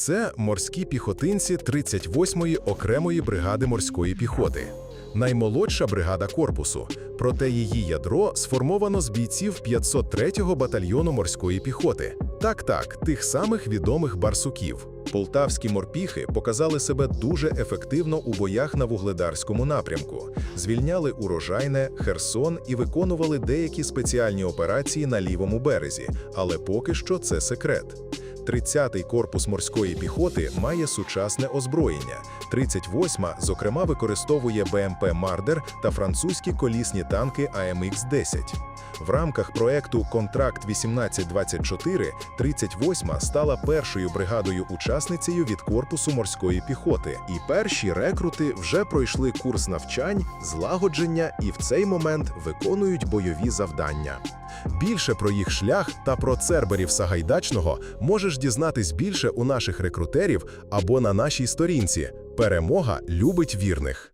Це морські піхотинці 38-ї окремої бригади морської піхоти. Наймолодша бригада корпусу, проте її ядро сформовано з бійців 503-го батальйону морської піхоти. Так-так, тих самих відомих барсуків. Полтавські морпіхи показали себе дуже ефективно у боях на вугледарському напрямку, звільняли урожайне, Херсон і виконували деякі спеціальні операції на лівому березі, але поки що це секрет. 30-й корпус морської піхоти має сучасне озброєння. 38-ма, зокрема, використовує БМП Мардер та французькі колісні танки АМХ-10. В рамках проекту Контракт 1824 38-ма стала першою бригадою-учасницею від корпусу морської піхоти, і перші рекрути вже пройшли курс навчань, злагодження і в цей момент виконують бойові завдання. Більше про їх шлях та про церберів Сагайдачного можеш дізнатись більше у наших рекрутерів або на нашій сторінці. Перемога любить вірних.